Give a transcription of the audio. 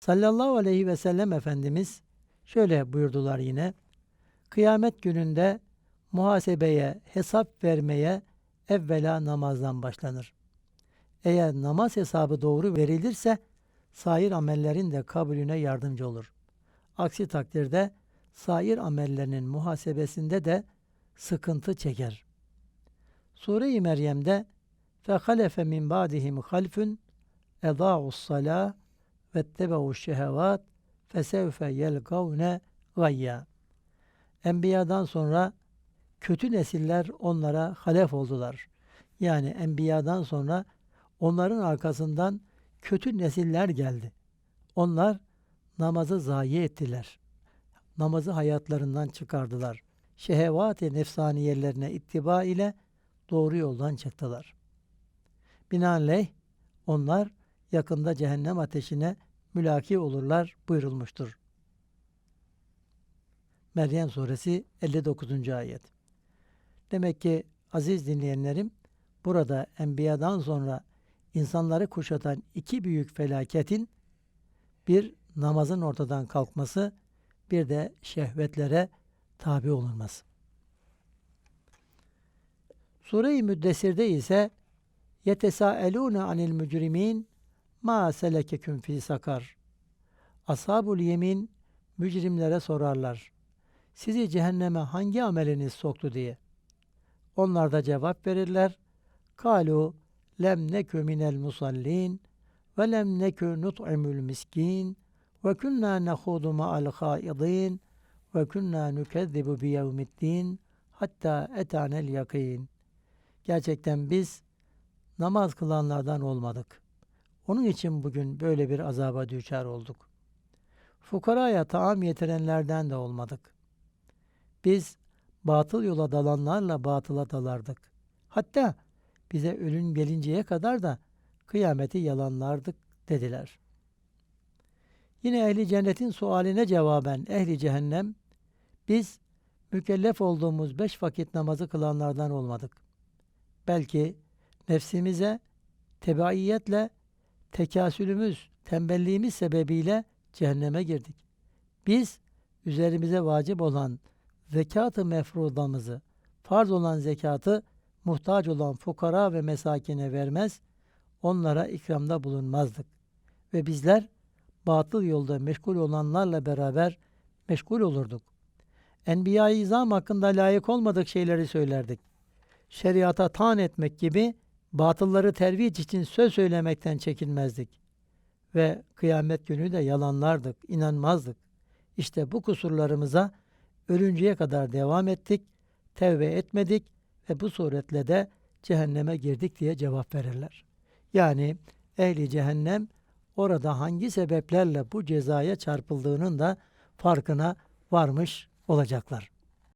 Sallallahu aleyhi ve sellem Efendimiz şöyle buyurdular yine. Kıyamet gününde muhasebeye, hesap vermeye evvela namazdan başlanır. Eğer namaz hesabı doğru verilirse sair amellerin de kabulüne yardımcı olur. Aksi takdirde sair amellerinin muhasebesinde de sıkıntı çeker. Sure-i Meryem'de فَخَلَفَ مِنْ بَعْدِهِمْ خَلْفٌ اَضَاعُوا الصَّلَاةِ vettebehu şehevat fesevfe yelkavne gayya. Enbiya'dan sonra kötü nesiller onlara halef oldular. Yani enbiya'dan sonra onların arkasından kötü nesiller geldi. Onlar namazı zayi ettiler. Namazı hayatlarından çıkardılar. Şehevat-i nefsaniyelerine ittiba ile doğru yoldan çıktılar. Binaenaleyh onlar yakında cehennem ateşine mülaki olurlar buyurulmuştur. Meryem suresi 59. ayet. Demek ki aziz dinleyenlerim burada enbiyadan sonra insanları kuşatan iki büyük felaketin bir namazın ortadan kalkması bir de şehvetlere tabi olunması. Sure-i Müddessir'de ise yetesaelûne anil mücrimin ma selekeküm fi sakar. Ashabul yemin mücrimlere sorarlar. Sizi cehenneme hangi ameliniz soktu diye. Onlar da cevap verirler. Kalu lem nekü minel musallin ve lem nekü nut'imul miskin ve kunna nehudu ma'al haidin ve kunna nukezzibu bi yevmiddin hatta etanel yakin. Gerçekten biz namaz kılanlardan olmadık. Onun için bugün böyle bir azaba düçar olduk. Fukaraya taam yetirenlerden de olmadık. Biz batıl yola dalanlarla batıla dalardık. Hatta bize ölüm gelinceye kadar da kıyameti yalanlardık dediler. Yine ehli cennetin sualine cevaben ehli cehennem biz mükellef olduğumuz beş vakit namazı kılanlardan olmadık. Belki nefsimize tebaiyetle tekasülümüz, tembelliğimiz sebebiyle cehenneme girdik. Biz üzerimize vacip olan zekat-ı mefrudamızı, farz olan zekatı muhtaç olan fukara ve mesakine vermez, onlara ikramda bulunmazdık. Ve bizler batıl yolda meşgul olanlarla beraber meşgul olurduk. Enbiya-i İzam hakkında layık olmadık şeyleri söylerdik. Şeriata tan etmek gibi batılları terviç için söz söylemekten çekinmezdik. Ve kıyamet günü de yalanlardık, inanmazdık. İşte bu kusurlarımıza ölünceye kadar devam ettik, tevbe etmedik ve bu suretle de cehenneme girdik diye cevap verirler. Yani ehli cehennem orada hangi sebeplerle bu cezaya çarpıldığının da farkına varmış olacaklar.